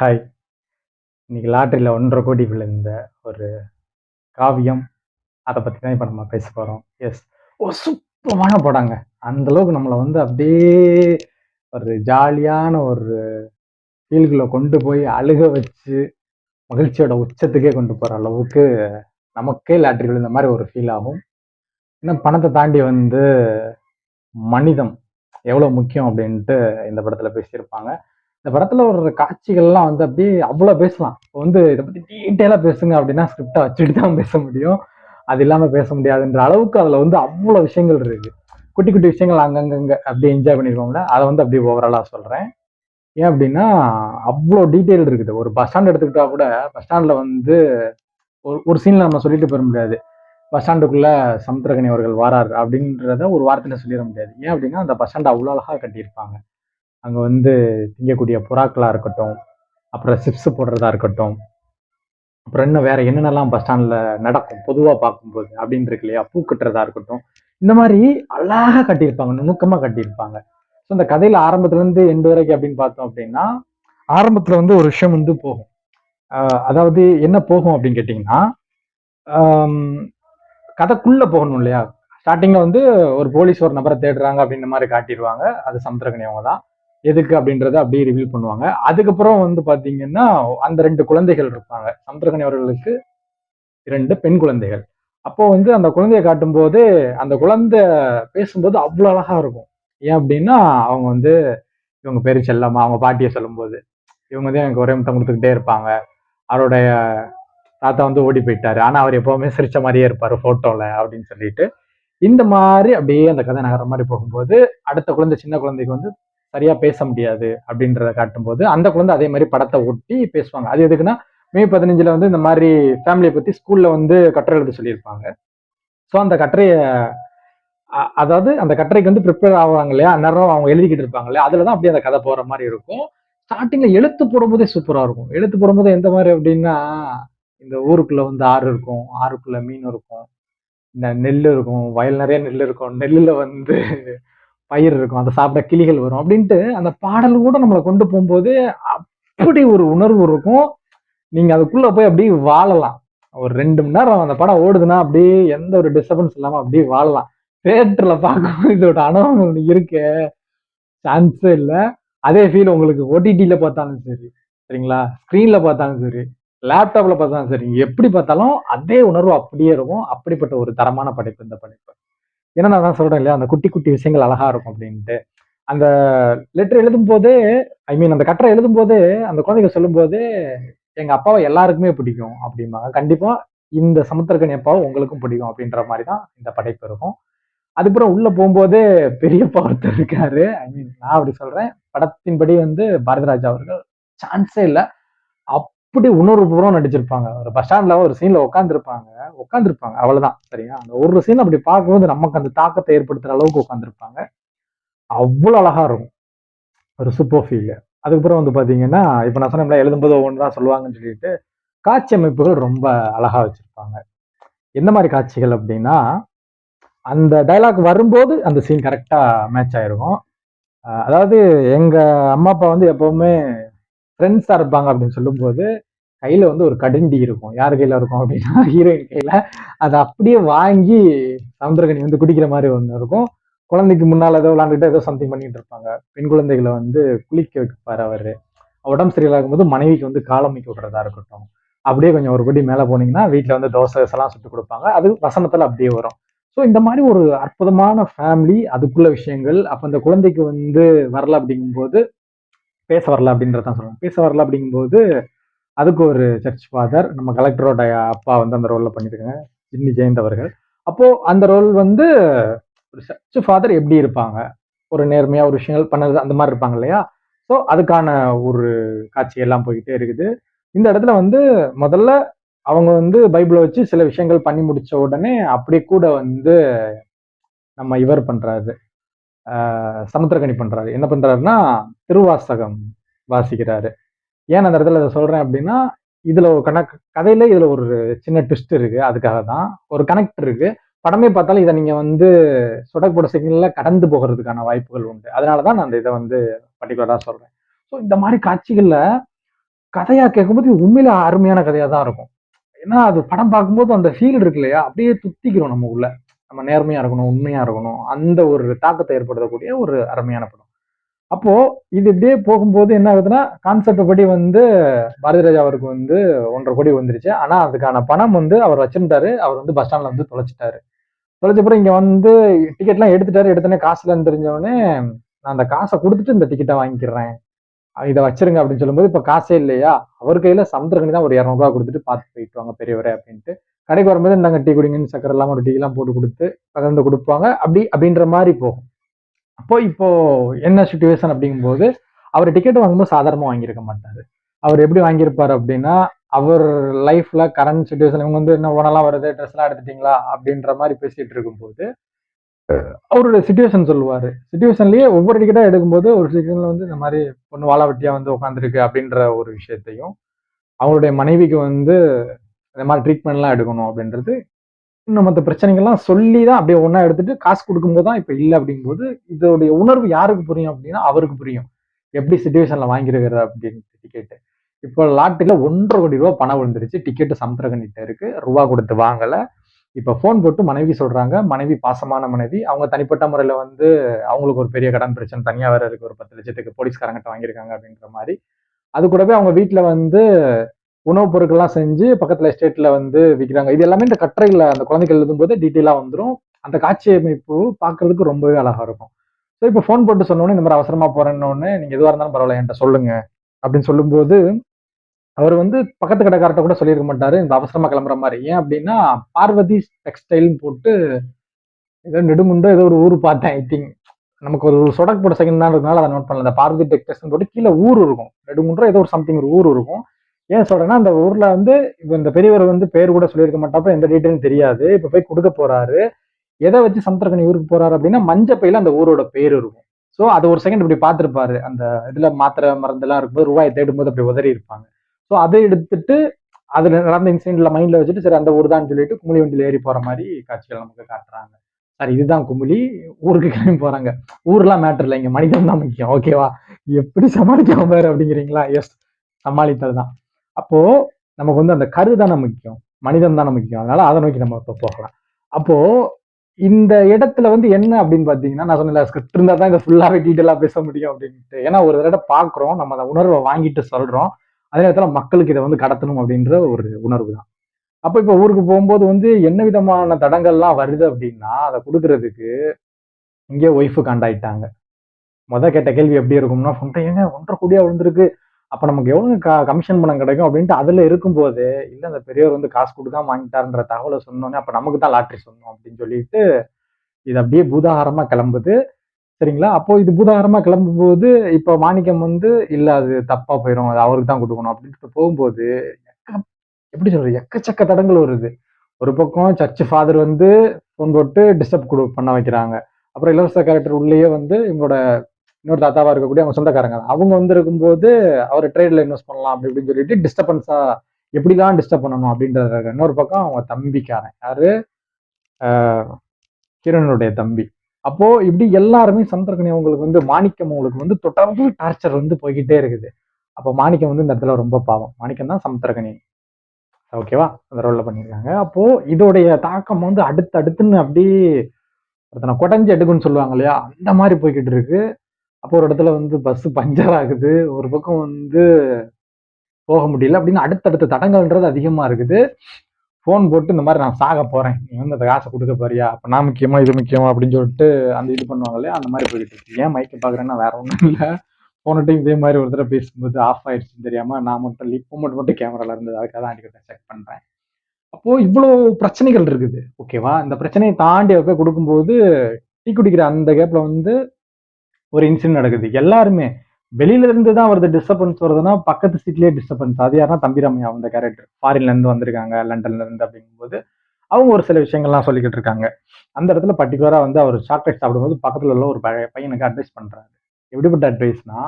Hi. இன்னைக்கு லாட்டரியில் ஒன்றரை கோடி விழுந்த ஒரு காவியம். அதை பற்றி தான் இப்போ நம்ம பேச போகிறோம் எஸ் ஓ சுத்தமான படங்க. அந்த அளவுக்கு நம்மளை வந்து அப்படியே ஒரு ஜாலியான ஒரு ஃபீல்குள்ளே கொண்டு போய் அழுக வச்சு மகிழ்ச்சியோட உச்சத்துக்கே கொண்டு போகிற அளவுக்கு நமக்கே லாட்டரி விழுந்த மாதிரி ஒரு ஃபீல் ஆகும். இன்னும் பணத்தை தாண்டி வந்து மனிதம் எவ்வளோ முக்கியம் அப்படின்ட்டு இந்த படத்தில் பேசியிருப்பாங்க. இந்த படத்துல ஒரு காட்சிகள்லாம் வந்து அப்படியே அவ்வளோ பேசலாம். இப்போ வந்து இதை பத்தி டீட்டெயிலாக பேசுங்க அப்படின்னா ஸ்கிரிப்டை வச்சுட்டு தான் பேச முடியும். அது இல்லாமல் பேச முடியாதுன்ற அளவுக்கு அதில் வந்து அவ்வளோ விஷயங்கள் இருக்கு. குட்டி குட்டி விஷயங்கள் அங்கங்கங்க அப்படியே என்ஜாய் பண்ணிருக்கோம்ல. அதை வந்து அப்படியே ஓவராலாக சொல்கிறேன் ஏன் அப்படின்னா அவ்வளோ டீட்டெயில் இருக்குது. ஒரு பஸ் ஸ்டாண்ட் எடுத்துக்கிட்டா கூட பஸ் ஸ்டாண்டில் வந்து ஒரு ஒரு சீனில் நம்ம சொல்லிட்டு போயிட முடியாது. பஸ் ஸ்டாண்டுக்குள்ள சமுத்திரகனி அவர்கள் வாரார் அப்படின்றத ஒரு வாரத்தில் சொல்லிட முடியாது. ஏன் அப்படின்னா அந்த பஸ் ஸ்டாண்ட் அவ்வளோ அழகாக கட்டியிருப்பாங்க. அங்கே வந்து திங்கக்கூடிய புறாக்களாக இருக்கட்டும் அப்புறம் சிப்ஸ் போடுறதா இருக்கட்டும் அப்புறம் இன்னும் வேற என்னென்னலாம் பஸ் ஸ்டாண்டில் நடக்கும் பொதுவாக பார்க்கும்போது அப்படின்னு இருக்கு இல்லையா? பூ கட்டுறதா இருக்கட்டும் இந்த மாதிரி அழகாக கட்டியிருப்பாங்க நுணுக்கமாக கட்டியிருப்பாங்க. ஸோ இந்த கதையில ஆரம்பத்துலேருந்து எண்டு வரைக்கும் அப்படின்னு பார்த்தோம் அப்படின்னா ஆரம்பத்தில் வந்து ஒரு விஷயம் வந்து போகும். அதாவது என்ன போகும் அப்படின்னு கேட்டிங்கன்னா கதைக்குள்ளே போகணும் இல்லையா? ஸ்டார்டிங்கில் வந்து ஒரு போலீஸ் ஒரு நபரை தேடுறாங்க அப்படின்ற மாதிரி காட்டிடுவாங்க. அது சமுத்திரகனி அவங்க தான் எதுக்கு அப்படின்றத அப்படியே ரிவீல் பண்ணுவாங்க. அதுக்கப்புறம் வந்து பாத்தீங்கன்னா அந்த ரெண்டு குழந்தைகள் இருப்பாங்க. சமுத்திரகனி அவர்களுக்கு இரண்டு பெண் குழந்தைகள். அப்போ வந்து அந்த குழந்தையை காட்டும்போது அந்த குழந்தை பேசும்போது அவ்வளோ அழகா இருக்கும். ஏன் அப்படின்னா அவங்க வந்து இவங்க பேரு செல்லம்மா அவங்க பாட்டியை சொல்லும்போது. இவங்க வந்து எனக்கு ஒரே முத்தம் கொடுத்துக்கிட்டே இருப்பாங்க. அவருடைய தாத்தா வந்து ஓடி போயிட்டாரு. ஆனா அவர் எப்பவுமே சிரிச்ச மாதிரியே இருப்பாரு போட்டோல அப்படின்னு சொல்லிட்டு. இந்த மாதிரி அப்படியே அந்த கதை நகர மாதிரி போகும்போது அடுத்த குழந்தை சின்ன குழந்தைக்கு வந்து சரியா பேச முடியாது அப்படின்றத காட்டும்போது அந்த குழந்தை அதே மாதிரி படத்தை ஒட்டி பேசுவாங்க. அது எதுக்குன்னா மே பதினஞ்சுல வந்து இந்த மாதிரி ஃபேமிலியை பத்தி ஸ்கூல்ல வந்து கட்டுரை எழுத சொல்லியிருப்பாங்க. ஸோ அந்த கட்டுரைய அதாவது அந்த கட்டுரைக்கு வந்து ப்ரிப்பேர் ஆவாங்க இல்லையா? அந்நேரம் அவங்க எழுதிக்கிட்டு இருப்பாங்க இல்லையா? அதுல தான் அப்படியே அந்த கதை போற மாதிரி இருக்கும். ஸ்டார்டிங்ல எழுத்து போடும்போதே சூப்பரா இருக்கும். எழுத்து போடும்போது எந்த மாதிரி அப்படின்னா இந்த ஊருக்குள்ள வந்து ஆறு இருக்கும். ஆறுக்குள்ள மீன் இருக்கும். இந்த நெல் இருக்கும். வயல் நிறைய நெல் இருக்கும். நெல்லுல வந்து பயிர் இருக்கும் அதை சாப்பிட கிளிகள் வரும் அப்படின்ட்டு அந்த பாடல் கூட நம்மளை கொண்டு போகும்போது அப்படி ஒரு உணர்வு இருக்கும். நீங்க அதுக்குள்ள போய் அப்படியே வாழலாம். ஒரு ரெண்டு மணி நேரம் அந்த படம் ஓடுதுன்னா அப்படியே எந்த ஒரு டிஸ்டர்பன்ஸ் இல்லாம அப்படியே வாழலாம். தேட்டர்ல பார்க்கும்போது இதோட அனுபவம் இருக்கு. சான்ஸே இல்லை. அதே ஃபீல் உங்களுக்கு ஓடிடியில பார்த்தாலும் சரி சரிங்களா? ஸ்க்ரீன்ல பார்த்தாலும் சரி லேப்டாப்ல பார்த்தாலும் சரி எப்படி பார்த்தாலும் அதே உணர்வு அப்படியே இருக்கும். அப்படிப்பட்ட ஒரு தரமான படைப்பு இந்த படைப்பு. ஏன்னா நான் தான் சொல்றேன் இல்லையா? அந்த குட்டி குட்டி விஷயங்கள் அழகா இருக்கும் அப்படின்ட்டு. அந்த லெட்டர் எழுதும் போதே ஐ மீன் அந்த கட்டுரை எழுதும் போதே அந்த குழந்தைங்க சொல்லும் போது எங்க அப்பாவை எல்லாருக்குமே பிடிக்கும் அப்படிம்பாங்க. கண்டிப்பா இந்த சமுத்திரக்கணி அப்பாவை உங்களுக்கும் பிடிக்கும் அப்படின்ற மாதிரி தான் இந்த படைப்பு இருக்கும். அதுக்கப்புறம் உள்ள போகும்போது பெரியப்பா ஒருத்தர் இருக்காரு. ஐ மீன் நான் அப்படி சொல்றேன். படத்தின்படி வந்து பாரதிராஜா அவர்கள் சான்ஸே இல்லை. அப் அப்படி உணர்வுபூர்வம் நடிச்சிருப்பாங்க. ஒரு பஸ் ஸ்டாண்ட்ல ஒரு சீன்ல உட்காந்துருப்பாங்க உட்காந்துருப்பாங்க அவ்வளவுதான். சரியா அந்த ஒரு சீன் அப்படி பார்க்கும்போது நமக்கு அந்த தாக்கத்தை ஏற்படுத்துற அளவுக்கு உட்காந்துருப்பாங்க அவ்வளவு அழகா இருக்கும். ஒரு சூப்பர் ஃபீல் அதுக்கப்புறம் வந்து பாத்தீங்கன்னா இப்ப நான் சொன்ன எழுதும்போது ஒவ்வொன்று தான் சொல்லுவாங்கன்னு சொல்லிட்டு காட்சி அமைப்புகள் ரொம்ப அழகா வச்சிருப்பாங்க. எந்த மாதிரி காட்சிகள் அப்படின்னா அந்த டைலாக் வரும்போது அந்த சீன் கரெக்டா மேட்ச் ஆயிருக்கும். அதாவது எங்க அம்மா அப்பா வந்து எப்பவுமே ஃப்ரெண்ட்ஸாக இருப்பாங்க அப்படின்னு சொல்லும்போது கையில் வந்து ஒரு கடுண்டி இருக்கும். யார் கையில் இருக்கும் அப்படின்னா ஹீரோயின் கையில். அதை அப்படியே வாங்கி சமுத்திரகனி வந்து குடிக்கிற மாதிரி ஒன்று இருக்கும். குழந்தைக்கு முன்னால் ஏதோ விளாண்டுட்டு ஏதோ சம்திங் பண்ணிட்டு இருப்பாங்க. பெண் குழந்தைகளை வந்து குளிக்க வைப்பார் அவர். உடம்பு சரியில்லாத போது மனைவிக்கு வந்து காலமிக்க விடுறதா இருக்கட்டும். அப்படியே கொஞ்சம் ஒரு படி மேலே போனீங்கன்னா வீட்டில் வந்து தோசை எல்லாம் சுட்டு கொடுப்பாங்க. அது வசனத்தில் அப்படியே வரும். ஸோ இந்த மாதிரி ஒரு அற்புதமான ஃபேமிலி அதுக்குள்ள விஷயங்கள் அப்போ அந்த குழந்தைக்கு வந்து வரல அப்படிங்கும்போது பேச வரல அப்படின்றதான் சொல்லுவாங்க பேச வரல அப்படிங்கும்போது அதுக்கு ஒரு சர்ச் ஃபாதர் நம்ம கலெக்டரோட அப்பா வந்து அந்த ரோலில் பண்ணியிருக்காங்க ஜின்னி ஜெயந்த் அவர்கள். அப்போது அந்த ரோல் வந்து ஒரு சர்ச் ஃபாதர் எப்படி இருப்பாங்க? ஒரு நேர்மையாக ஒரு விஷயங்கள் பண்ணது அந்த மாதிரி இருப்பாங்க இல்லையா? ஸோ அதுக்கான ஒரு காட்சி எல்லாம் போய்கிட்டே இருக்குது. இந்த இடத்துல வந்து முதல்ல அவங்க வந்து பைபிளை வச்சு சில விஷயங்கள் பண்ணி முடிச்ச உடனே அப்படியே கூட வந்து நம்ம இவர் பண்ணுறாரு ஆஹ் சமுத்திரகனி பண்றாரு. என்ன பண்றாருன்னா திருவாசகம் வாசிக்கிறாரு. ஏன் அந்த இடத்துல அதை சொல்றேன் அப்படின்னா இதுல ஒரு கணக்கு கதையில இதுல ஒரு சின்ன ட்விஸ்ட் இருக்கு. அதுக்காக தான். ஒரு கனெக்ட் இருக்கு. படமே பார்த்தாலும் இதை நீங்க வந்து சுடக்கூட சிக்னல்ல கடந்து போகிறதுக்கான வாய்ப்புகள் உண்டு. அதனாலதான் நான் அந்த இதை வந்து பர்டிகுலரா சொல்றேன். ஸோ இந்த மாதிரி காட்சிகள்ல கதையா கேட்கும்போது இது அருமையான கதையா தான் இருக்கும். ஏன்னா, அது படம் பார்க்கும்போது அந்த ஃபீல் இருக்கு இல்லையா? அப்படியே துத்திக்கிறோம் நம்ம உள்ள. நம்ம நேர்மையா இருக்கணும், உண்மையா இருக்கணும். அந்த ஒரு தாக்கத்தை ஏற்படுத்தக்கூடிய ஒரு அருமையான படம். அப்போ இது இப்படியே போகும்போது என்ன ஆகுதுன்னா, கான்செப்ட் படி வந்து பாரதிராஜா அவருக்கு வந்து 1,50,00,000 வந்துருச்சு. ஆனா, அதுக்கான பணம் வந்து அவர் வச்சிருந்தாரு. அவர் வந்து பஸ் ஸ்டாண்ட்ல வந்து தொலைச்சிட்டாரு தொலைச்ச இங்கே இங்க வந்து டிக்கெட்லாம் எடுத்துட்டாரு. எடுத்தோடனே காசு தெரிஞ்சவொடனே நான் அந்த காசை கொடுத்துட்டு இந்த டிக்கெட்டை வாங்கிக்கிறேன். இதை வச்சிருங்க அப்படின்னு சொல்லும்போது, இப்ப காசே இல்லையா? அவர் கையில சமுத்திரக்கனி தான் ஒரு இரநூறுவா கொடுத்துட்டு பார்த்து போயிட்டு வாங்க பெரியவரே அப்படின்ட்டு. கடைக்கு வரும்போது இந்தாங்க டீ குடிங்கன்னு சக்கரை இல்லாமல் ஒரு டீலாம் போட்டு கொடுத்து பகிர்ந்து கொடுப்பாங்க அப்படி அப்படின்ற மாதிரி போகும். அப்போ இப்போ என்ன சுச்சுவேஷன் அப்படிங்கும்போது, அவர் டிக்கெட் வாங்கும்போது சாதாரணமாக வாங்கியிருக்க மாட்டார் அவர் எப்படி வாங்கியிருப்பார் அப்படின்னா, அவர் லைஃப்ல கரண்ட் சுச்சுவேஷன் இவங்க வந்து என்ன ஓனெல்லாம் வருது, ட்ரெஸ்லாம் எடுத்துட்டீங்களா? அப்படின்ற மாதிரி பேசிட்டு இருக்கும்போது, அவருடைய சுச்சுவேஷன் சொல்லுவார் சிச்சுவேஷன்லயே ஒவ்வொரு டிக்கெட்டாக எடுக்கும்போது, ஒரு சிச்சுவேஷன்ல வந்து இந்த மாதிரி பொண்ணு வாழ வெட்டியாக வந்து உட்காந்துருக்கு அப்படின்ற ஒரு விஷயத்தையும், அவங்களுடைய மனைவிக்கு வந்து இந்த மாதிரி ட்ரீட்மெண்ட்லாம் எடுக்கணும் அப்படின்றது, இன்னும் மற்ற பிரச்சனைகள்லாம் சொல்லி தான் அப்படியே ஒன்றா எடுத்துட்டு காசு கொடுக்கும்போது தான் இப்போ இல்லை அப்படிங்கும்போது, இதோடைய உணர்வு யாருக்கு புரியும் அப்படின்னா, அவருக்கு புரியும். எப்படி சுச்சுவேஷனில் வாங்கியிருக்கிற அப்படின்னு டிக்கெட்டு இப்போ லாக்டிக்கில் ஒன்றரை கோடி ரூபா பணம் விழுந்துருச்சு. டிக்கெட்டு சமுத்திரகண்ணிட்ட இருக்கு. ரூபா கொடுத்து வாங்கலை இப்போ ஃபோன் போட்டு மனைவி சொல்றாங்க. மனைவி பாசமான மனைவி. அவங்க தனிப்பட்ட முறையில் வந்து அவங்களுக்கு ஒரு பெரிய கடன் பிரச்சனை தனியாக வேற இருக்கு. ஒரு 10,00,000க்கு போலீஸ்காரங்கிட்ட வாங்கியிருக்காங்க அப்படின்ற மாதிரி அது கூடவே அவங்க வீட்டில் வந்து உணவுப் பொருட்கள்லாம் செஞ்சு பக்கத்துல எஸ்டேட்ல வந்து விற்கிறாங்க இது எல்லாமே இந்த கட்டுரையில அந்த குழந்தைகள் எழுதும்போது டீட்டெயிலா வந்துடும் அந்த காட்சி அமைப்பு பார்க்கறதுக்கு ரொம்பவே அழகா இருக்கும். ஸோ இப்போ ஃபோன் போட்டு சொன்னோன்னே இந்த மாதிரி அவசரமா போறேன்னொன்னு நீங்க எதுவாக இருந்தாலும் பரவாயில்ல என்கிட்ட சொல்லுங்க. அப்படின்னு சொல்லும்போது, அவர் வந்து பக்கத்து கடைக்கார்ட்ட கூட சொல்லியிருக்க மாட்டாரு. இந்த அவசரமா கிளம்புற மாதிரி ஏன் அப்படின்னா, பார்வதி டெக்ஸ்டைல்னு போட்டு ஏதோ நெடுமுண்டோ ஏதோ ஒரு ஊர் பார்த்தேன் ஐ திங்க். நமக்கு ஒரு சொடக்கு போட்ட செகண்ட் தான் இருக்கனால அத நோட் பண்ணல. இந்த பார்வதி டெக்ஸ்டைல்ஸ்ன்னு போட்டு கீழே ஊர் இருக்கும். நெடுமுண்டோ ஏதோ ஒரு சம்திங் ஒரு ஊர் இருக்கும். ஏன் சொல்றேன்னா, அந்த ஊர்ல வந்து இப்போ இந்த பெரியவர் வந்து பேர் கூட சொல்லியிருக்க மாட்டாப்ப எந்த டீட்டெயிலும் தெரியாது. இப்ப போய் கொடுக்க போறாரு. எதை வச்சு சமுத்திரக்கனி ஊருக்கு போறாரு அப்படின்னா, மஞ்ச பையில அந்த ஊரோட பேர் இருக்கும். ஸோ அது ஒரு செகண்ட் இப்படி பார்த்துருப்பாரு அந்த இதுல மாத்திரை, மருந்தெல்லாம் இருக்கும்போது ரூபாயை தேடும்போது அப்படி உதறி இருப்பாங்க. ஸோ அதை எடுத்துட்டு, அதுல நடந்த இன்சிடென்ட்ல மைண்ட்ல வச்சுட்டு, சரி அந்த ஊர் தான் சொல்லிட்டு குமிழி வண்டியில் ஏறி போற மாதிரி காட்சிகள் நமக்கு காட்டுறாங்க. சார் இதுதான் குமுளி. ஊருக்கு கிளம்பி போறாங்க. ஊர்லாம் மேட்டர் இல்லை இங்க மனிதன் தான் முக்கியம். ஓகேவா? எப்படி சமாளிக்காம பாரு அப்படிங்கிறீங்களா? எஸ். சமாளித்தது தான். அப்போ நமக்கு வந்து அந்த கரு தானே முக்கியம். மனிதன் தானே முக்கியம். அதனால அதை நோக்கி நம்ம இப்போ போகலாம். அப்போ இந்த இடத்துல வந்து என்ன அப்படின்னு பார்த்தீங்கன்னா, நான் சொன்ன ஸ்கிரிப்ட் இருந்தா தான் இத ஃபுல்லாவே டீட்டெயிலா பேச முடியும் அப்படின்ட்டு. ஏன்னா ஒரு தடவை பார்க்குறோம். நம்ம அந்த உணர்வை வாங்கிட்டு சொல்றோம். அதே நேரத்துல மக்களுக்கு இதை வந்து கடத்தணும் அப்படின்ற ஒரு உணர்வு தான். அப்ப இப்ப ஊருக்கு போகும்போது வந்து என்ன விதமான தடங்கள்லாம் வருது அப்படின்னா, அதை கொடுக்கறதுக்கு இங்கே ஒய்ஃப் காண்டாயிட்டாங்க. மொதல் கேட்ட கேள்வி எப்படி இருக்கும்னா, "ஃபோன்ட்ட ஏங்க 1,50,00,000 விழுந்திருக்கு. அப்போ நமக்கு எவ்வளோ க கமிஷன் பணம் கிடைக்கும்?" அப்படின்ட்டு அதில் இருக்கும்போது, இல்லை அந்த பெரியவர் வந்து காசு கொடுக்காம வாங்கிட்டாருன்ற தகவலை சொன்னோன்னே அப்போ நமக்கு தான் லாட்ரி சொன்னோம் அப்படின்னு சொல்லிட்டு, இது அப்படியே பூதாகாரமா கிளம்புது. சரிங்களா? அப்போ இது பூதாகாரமா கிளம்பும்போது, இப்போ மாணிக்கம் வந்து, இல்லை அது தப்பா போயிடும் அது அவருக்கு தான் கொடுக்கணும் அப்படின்ட்டு போகும்போது, எக்க எப்படி சொல்றது? எக்கச்சக்க தடங்கள் வருது. ஒரு பக்கம் சர்ச் ஃபாதர் வந்து ஃபோன் போட்டு டிஸ்டர்ப் கொடு பண்ண வைக்கிறாங்க. அப்புறம் இலவச கேரக்டர் உள்ளேயே வந்து இவங்களோட இன்னொரு தாத்தாவா இருக்கக்கூடிய அவங்க சொந்தக்காரங்க அவங்க வந்து இருக்கும்போது, அவர் ட்ரேட்ல இன்வெஸ்ட் பண்ணலாம் அப்படி இப்படின்னு சொல்லிட்டு டிஸ்டர்பன்ஸா எப்படிலாம் டிஸ்டர்ப் பண்ணணும் அப்படின்றத இன்னொரு பக்கம் அவங்க தம்பிக்காரன். யாரு? ஆ கிரணுடைய தம்பி. அப்போ இப்படி எல்லாருமே சந்திரகனி அவங்களுக்கு வந்து மாணிக்கம் அவங்களுக்கு வந்து தொடர்ந்து டார்ச்சர் வந்து போய்கிட்டே இருக்குது. அப்போ மாணிக்கம் வந்து இந்த இடத்துல ரொம்ப பாவம். மாணிக்கம் தான் சமுத்திரக்கனி. ஓகேவா? அந்த ரோல்ல பண்ணியிருக்காங்க. அப்போ இதோடைய தாக்கம் வந்து அடுத்து அடுத்துன்னு அப்படியே ஒருத்தனை குடஞ்சி எடுக்குன்னு சொல்லுவாங்க இல்லையா? அந்த மாதிரி போய்கிட்டு இருக்கு. அப்போ ஒரு இடத்துல வந்து பஸ் பஞ்சர் ஆகுது. ஒரு பக்கம் வந்து போக முடியல. அப்படின்னு அடுத்தடுத்த தடங்கள்ன்றது அதிகமா இருக்குது. ஃபோன் போட்டு இந்த மாதிரி நான் சாக போறேன். நீ வந்து அந்த காசை கொடுக்க போறியா? அப்ப நான் முக்கியமா, இது முக்கியமா அப்படின்னு சொல்லிட்டு அந்த இது பண்ணுவாங்க இல்லையா? அந்த மாதிரி போயிட்டு இருக்கு. ஏன் மைக்க பார்க்குறேன்னா வேற ஒண்ணும் இல்லை போன டைம் இதே மாதிரி ஒரு தடவை பேசும்போது ஆஃப் ஆயிடுச்சுன்னு தெரியாம நான் மட்டும் லீப் மட்டும் மட்டும் கேமரால இருந்தது. அதுக்காக தான் அடிக்கடி செக் பண்றேன். அப்போ இவ்வளோ பிரச்சனைகள் இருக்குது. ஓகேவா? இந்த பிரச்சனையை தாண்டி அவர் போய் டீ குடிக்கிற அந்த கேப்ல வந்து ஒரு இன்சிடென்ட் நடக்குது. எல்லாருமே வெளியில இருந்து தான் வருது டிஸ்டர்பன்ஸ் வருதுன்னா, பக்கத்து சீட்லயே டிஸ்டர்பன்ஸ். அது யாருன்னா தம்பிராமையா அந்த கேரக்டர். ஃபாரின்ல இருந்து வந்திருக்காங்க. லண்டன்ல இருந்து அப்படிங்கும்போது, அவங்க ஒரு சில விஷயங்கள்லாம் சொல்லிக்கிட்டு இருக்காங்க. அந்த இடத்துல பர்டிகுலரா வந்து அவர் சாக்லேட் சாப்பிடும்போது பக்கத்துல உள்ள ஒரு பையனுக்கு அட்வைஸ் பண்றாரு. எப்படிப்பட்ட அட்வைஸ்னா,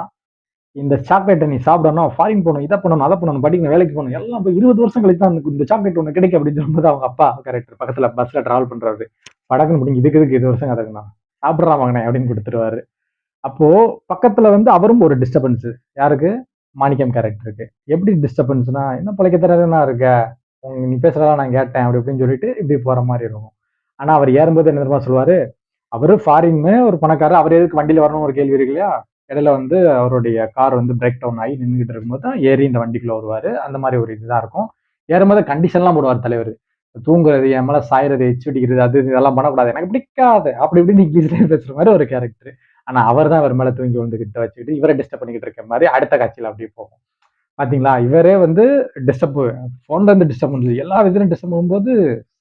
இந்த சாக்லேட்டை நீ சாப்பிடணும், ஃபாரின் போகணும் இதை பண்ணணும், அதை பண்ணணும், படிக்கணும், வேலைக்கு போகணும் எல்லாம் போய் 20 வருஷம் கழிச்சு தான் இந்த சாக்லேட் ஒன்று கிடைக்கும் அப்படின்னு சொல்லும்போது அவங்க அப்பா கேரக்டர் பக்கத்தில் பஸ்ஸில் ட்ராவல் பண்ணுறாரு படக்குன்னு பிடிங்க இதுக்கு இதுக்கு இது வருஷம் கதைக்குண்ணா சாப்பிட்றா வாங்கினேன் அப்படின்னு கொடுத்துருவாரு அப்போ பக்கத்துல வந்து அவரும் ஒரு டிஸ்டர்பன்ஸ். யாருக்கு? மாணிக்கம் கேரக்டருக்கு எப்படி டிஸ்டர்பன்ஸ்னா என்ன பிழைக்க தரதுன்னா இருக்க நீ பேசுறதா நான் கேட்டேன் அப்படி இப்படின்னு சொல்லிட்டு இப்படி போற மாதிரி இருக்கும். ஆனா அவர் ஏறும்போது என்ன தெரியுமா சொல்லுவாரு? அவரு ஃபாரின்னு ஒரு பணக்காரர் அவர் எதுக்கு வண்டியில வரணும் ஒரு கேள்வி இருக்கு இல்லையா? இடையில வந்து அவருடைய கார் வந்து பிரேக் டவுன் ஆகி நின்றுகிட்டு இருக்கும்போது தான் ஏறி இந்த வண்டிக்குள்ள வருவாரு. அந்த மாதிரி ஒரு இதுதான் இருக்கும். ஏறும்போது கண்டிஷன்லாம் போடுவார் தலைவர். தூங்குறது என் மேலே சாயறது எச்சு பிடிக்கிறது அது இது இதெல்லாம் பண்ணக்கூடாது. எனக்கு பிடிக்காது. அப்படி இப்படின்னு இங்கிலீஷ்லேயே பேசுகிற மாதிரி ஒரு கேரக்டர் ஆனா அவர் தான் அவர் மேல தூங்கி விழுந்துகிட்டு வச்சுக்கிட்டு இவரை டிஸ்டர்ப் பண்ணிக்கிட்டு இருக்க மாதிரி அடுத்த காட்சியில அப்படியே போகும். பாத்தீங்களா? இவரே வந்து டிஸ்டர்ப் போன்ல இருந்து டிஸ்டர்ப் பண்ணுது. எல்லா விதத்திலும் டிஸ்டர்ப் பண்ணும்போது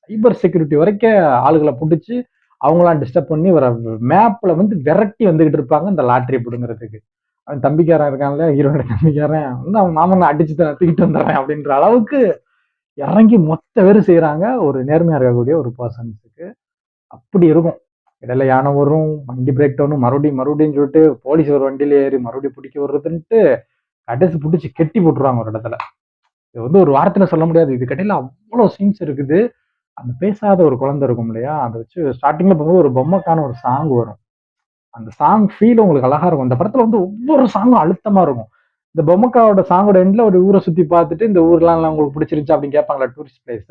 சைபர் செக்யூரிட்டி வரைக்கும் ஆளுகளை பிடிச்சி அவங்களாம் டிஸ்டர்ப் பண்ணி வர மேப்ல வந்து விரட்டி வந்துகிட்டு இருப்பாங்க இந்த லாட்ரி பிடுங்கிறதுக்கு. அவன் தம்பிக்காரன் இருக்கான்ல ஹீரோட தம்பிக்காரன். வந்து அவன் மாமன் அடிச்சு தூக்கிட்டு வந்துடுறேன் அப்படின்ற அளவுக்கு இறங்கி மொத்த பேர் செய்யறாங்க ஒரு நேர்மையா இருக்கக்கூடிய ஒரு பர்சன்ஸுக்கு அப்படி இருக்கும். இடையில யானை வரும் வண்டி பிரேக் டவுன் மறுபடியும் மறுபடியும் சொல்லிட்டு போலீஸ் ஒரு வண்டியில ஏறி மறுபடியும் பிடிக்க வர்றதுன்ட்டு கடைசி பிடிச்சி கெட்டி போட்டுருவாங்க ஒரு இடத்துல. இது வந்து ஒரு வாரத்துல சொல்ல முடியாது. இது கடையில அவ்வளோ சீன்ஸ் இருக்குது. அந்த பேசாத ஒரு குழந்தை இருக்கும் இல்லையா? அதை வச்சு ஸ்டார்டிங்ல போகும்போது ஒரு பொம்மைக்கான ஒரு சாங் வரும். அந்த சாங் ஃபீல் உங்களுக்கு அழகா இருக்கும். இந்த படத்துல வந்து ஒவ்வொரு சாங்கும் அழுத்தமா இருக்கும். இந்த பொம்மக்காவோட சாங்கோட எண்ட்ல ஒரு ஊரை சுத்தி பார்த்துட்டு இந்த ஊர்லாம் உங்களுக்கு பிடிச்சிருந்துச்சு அப்படின்னு கேட்பாங்களா டூரிஸ்ட் பிளேஸ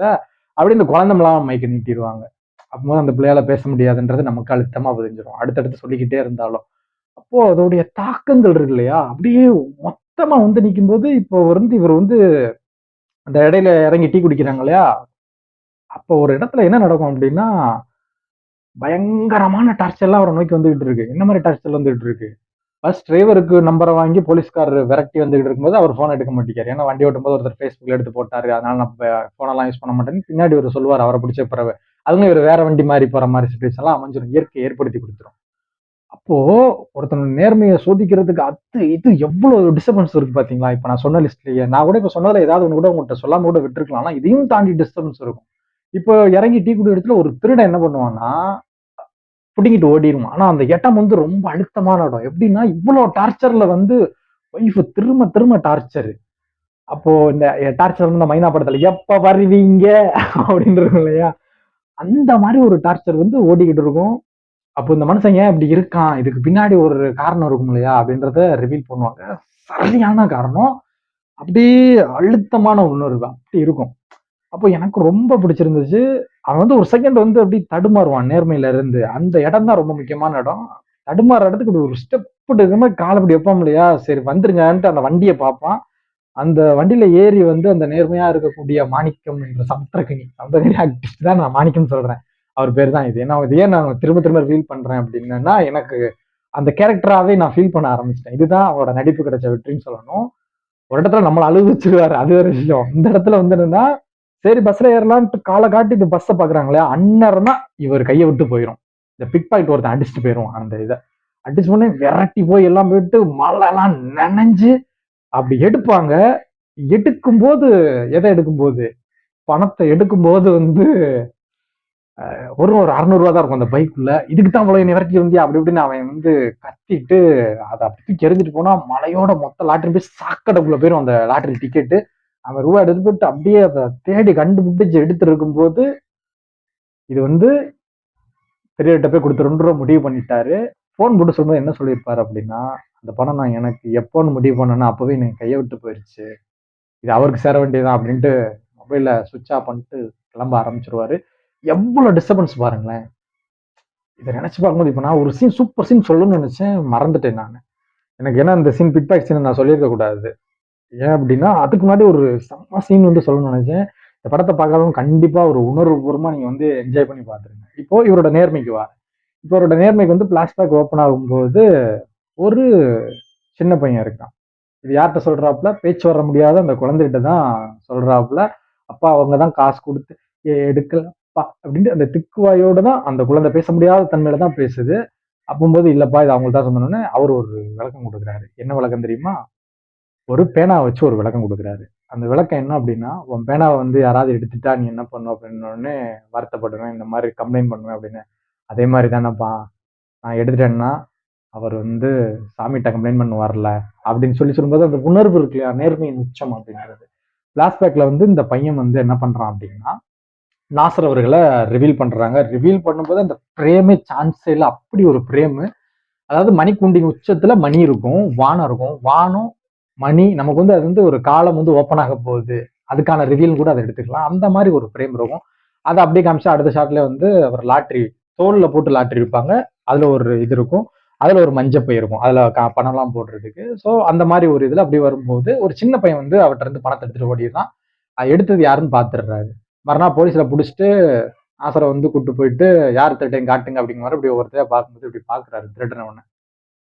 அப்படி இந்த குழந்தைலாம் மைக்கு நீட்டிடுவாங்க. அப்போது அந்த பிள்ளையால பேச முடியாதுன்றது நமக்கு அழுத்தமா பதிஞ்சிடும் அடுத்தடுத்து சொல்லிக்கிட்டே இருந்தாலும். அப்போ அதோடைய தாக்கங்கள் இருக்கு இல்லையா? அப்படியே மொத்தமா வந்து நிற்கும் போது இப்போ வந்து இவர் வந்து அந்த இடையில இறங்கி டீ குடிக்கிறாங்க இல்லையா? அப்போ ஒரு இடத்துல என்ன நடக்கும் அப்படின்னா பயங்கரமான டார்ச்சர்லாம் அவரை நோக்கி வந்துகிட்டு இருக்கு. என்ன மாதிரி டார்ச்சர் வந்துகிட்டு இருக்கு? பஸ் டிரைவருக்கு நம்பரை வாங்கி போலீஸ்காரர் விரட்டி வந்துகிட்டு இருக்கும்போது அவர் ஃபோன் எடுக்க மாட்டேங்காரு ஏன்னா வண்டி ஓட்டும் போது ஒருத்தர் ஃபேஸ்புக்கில் எடுத்து போட்டாரு. அதனால நான் ஃபோனெல்லாம் யூஸ் பண்ண மாட்டேன்னு பின்னாடி ஒரு சொல்லுவார். அவரை பிடிச்ச பிறகு. அதுவும் இவர் வேற வண்டி மாதிரி போற மாதிரி சுச்சுவேஷன் எல்லாம் அமைஞ்சிடும் இயற்கை ஏற்படுத்தி கொடுத்துரும். அப்போ ஒருத்தனோட நேர்மையை சோதிக்கிறதுக்கு அது இது எவ்வளவு டிஸ்டர்பன்ஸ் இருக்கு பாத்தீங்களா? இப்ப நான் சொன்ன லிஸ்ட்லயே நான் கூட இப்ப சொன்னதுல ஏதாவது ஒன்று கூட உங்கள்கிட்ட சொல்லாம கூட விட்டுருக்கலாம். ஆனா இதையும் தாண்டி டிஸ்டர்பன்ஸ் இருக்கும். இப்போ இறங்கி டீ குடி இடத்துல ஒரு திருடன் என்ன பண்ணுவான்னா பிடிங்கிட்டு ஓடிடுவான் ஆனா அந்த இடம் வந்து ரொம்ப அழுத்தமான இடம். எப்படின்னா இவ்வளவு டார்ச்சர்ல வந்து ஒய்ஃப் திரும்ப திரும்ப டார்ச்சர் அப்போ இந்த டார்ச்சர் வந்து இந்த மைனா படத்துல எப்ப வருவீங்க? அப்படின்றது இல்லையா? அந்த மாதிரி ஒரு டார்ச்சர் வந்து ஓடிக்கிட்டு இருக்கும். அப்போ இந்த மனுஷன் ஏன் இப்படி இருக்கான்? இதுக்கு பின்னாடி ஒரு காரணம் இருக்கும் இல்லையா? அப்படின்றத ரிவீல் பண்ணுவாங்க. சரியான காரணம். அப்படியே அழுத்தமான உணர்வு. அப்படி இருக்கும். அப்போ எனக்கு ரொம்ப பிடிச்சிருந்துச்சு. அவன் வந்து ஒரு செகண்ட் வந்து அப்படி தடுமாறுவான். நேர்மையில இருந்து. அந்த இடம் தான் ரொம்ப முக்கியமான இடம். தடுமாற இடத்துக்கு இப்படி ஒரு ஸ்டெப் மாதிரி காலைப்படி வைப்போம் இல்லையா? சரி வந்துருங்கன்ட்டு அந்த வண்டியை பார்ப்பான். அந்த வண்டியில ஏறி வந்து அந்த நேர்மையா இருக்கக்கூடிய மாணிக்கம் என்ற சமுத்திரக்கணி சமுத்திரக்கணி ஆக்டிஸ்ட் தான் நான் மாணிக்கம் சொல்றேன். அவர் பேர் தான் இது. ஏன்னா இது ஏன் நான் திரும்ப திரும்ப ஃபீல் பண்றேன் அப்படின்னா எனக்கு அந்த கேரக்டராகவே நான் ஃபீல் பண்ண ஆரம்பிச்சிட்டேன். இதுதான் அவரோட நடிப்பு கிடைச்ச வெற்றின்னு சொல்லணும். ஒரு இடத்துல நம்மளை அழுது வச்சிருவாரு. அது ஒரு விஷயம். இந்த இடத்துல வந்து என்னன்னா சரி பஸ்ல ஏறலான்ட்டு காலை காட்டி இந்த பஸ்ஸை பாக்குறாங்களே அந்நேரம் தான் இவர் கையை விட்டு போயிடும் இந்த பிக் பாயிண்ட் ஒருத்தன் அடிச்சுட்டு போயிடும் அந்த இதை. அடிச்சு உடனே விரட்டி போய் எல்லாம் போயிட்டு மழை எல்லாம் நனைஞ்சு அப்படி எடுப்பாங்க. எடுக்கும்போது எதை எடுக்கும்போது? பணத்தை எடுக்கும்போது வந்து ஒரு ஒரு அறுநூறுவா தான் இருக்கும் அந்த பைக்குள்ள. இதுக்கு தான் அவ்வளோ நிவர்த்தி வந்தியா? அப்படி இப்படின்னு அவன் வந்து கத்திட்டு அதை அப்படி எரிஞ்சிட்டு போனா மலையோட மொத்த லாட்டரி போய் சாக்கடைக்குள்ள போயிடும் அந்த லாட்டரி டிக்கெட்டு அவன் ரூபா எடுத்துட்டு அப்படியே அதை தேடி கண்டுபிடிச்சு எடுத்துருக்கும் இருக்கும்போது இது வந்து பெரியகிட்ட போய் கொடுத்து முடிவு பண்ணிட்டாரு. ஃபோன் போட்டு சொல்லும்போது என்ன சொல்லியிருப்பாரு அப்படின்னா அந்த பணம் நான் எனக்கு எப்போன்னு முடிவு பண்ணேன்னா அப்போவே எனக்கு கையை விட்டு போயிடுச்சு இது அவருக்கு சேர வேண்டியதான் அப்படின்ட்டு மொபைலில் சுவிட்ச் ஆஃப் பண்ணிட்டு கிளம்ப ஆரம்பிச்சிருவாரு. எவ்வளோ டிஸ்டர்பன்ஸ் பாருங்களேன். இதை நினச்சி பார்க்கும்போது இப்போ நான் ஒரு சீன் சூப்பர் சீன் சொல்லணும்னு நினச்சேன். மறந்துட்டேன் நான். எனக்கு ஏன்னா இந்த சீன் பிட்பேக் சீன் நான் சொல்லியிருக்க கூடாது. ஏன் அப்படின்னா அதுக்கு முன்னாடி ஒரு செம்ம சீன் வந்து சொல்லணும்னு நினச்சேன். இந்த படத்தை பார்க்காதவங்க கண்டிப்பாக ஒரு உணர்வுபூர்வமாக நீங்கள் வந்து என்ஜாய் பண்ணி பார்த்துருங்க. இப்போ இவரோட நேர்மைக்கு வா. இவரோட நேர்மைக்கு வந்து பிளாஷ்பேக் ஓப்பன் ஆகும்போது ஒரு சின்ன பையன் இருக்கான். இது யார்கிட்ட சொல்றாப்புல? பேச்சு வர முடியாத அந்த குழந்தைகிட்ட தான் சொல்றாப்புல. அப்பா அவங்க தான் காசு கொடுத்து எடுக்கலப்பா அப்படின்ட்டு அந்த திக்குவாயோட தான் அந்த குழந்தை பேச முடியாத தன்மையில தான் பேசுது. அப்பும்போது இல்லப்பா இது அவங்களுக்கு தான் சொன்னோன்னே அவர் ஒரு விளக்கம் கொடுக்குறாரு. என்ன விளக்கம் தெரியுமா? ஒரு பேனாவை வச்சு ஒரு விளக்கம் கொடுக்குறாரு. அந்த விளக்கம் என்ன அப்படின்னா உன் பேனாவை வந்து யாராவது எடுத்துட்டா நீ என்ன பண்ணும்? அப்படின்னு வருத்தப்படுவேன் இந்த மாதிரி கம்ப்ளைண்ட் பண்ணுவேன் அப்படின்னு. அதே மாதிரி தானேப்பா. நான் எடுத்துட்டேன்னா அவர் வந்து சாமிகிட்ட கம்ப்ளைண்ட் பண்ண வரல அப்படின்னு சொல்லி சொல்லும்போது அந்த உணர்வு இருக்கு இல்லையா? நேர்மையின் உச்சம் அப்படிங்கிறது. பிளாஸ்பேக்ல வந்து இந்த பையன் வந்து என்ன பண்றான் அப்படின்னா நாசர் அவர்களை ரிவீல் பண்றாங்க. ரிவீல் பண்ணும்போது அந்த பிரேமே சான்ஸே இல்லை அப்படி ஒரு பிரேமு. அதாவது மணிக்குண்டின் உச்சத்துல மணி இருக்கும் வானம் இருக்கும். வானம் மணி நமக்கு வந்து அது வந்து ஒரு காலம் வந்து ஓப்பன் ஆக போகுது. அதுக்கான ரிவீல் கூட அதை எடுத்துக்கலாம். அந்த மாதிரி ஒரு ஃப்ரேம் இருக்கும். அதை அப்படியே காமிச்சா அடுத்த ஷாட்ல வந்து அவர் லாட்ரி தோல்ல போட்டு லாட்டரி விற்பாங்க அதுல ஒரு இது இருக்கும். அதுல ஒரு மஞ்சப்பை இருக்கும். அதுல கா- பணம்லாம் போடுறதுக்கு. ஸோ அந்த மாதிரி ஒரு இதுல அப்படி வரும்போது ஒரு சின்ன பையன் வந்து அவர்கிட்ட இருந்து பணத்தை எடுத்துட்டு ஓடிடுறான். அது எடுத்தது யாருன்னு பாத்துடுறாரு. மறுநாள் போலீஸ்ல புடிச்சிட்டு ஆசரை வந்து கூட்டு போயிட்டு யார் திருட்டையும் காட்டுங்க அப்படிங்கிற மாதிரி இப்படி ஒருத்தரையா பார்க்கும்போது இப்படி பாக்குறாரு திருடனவன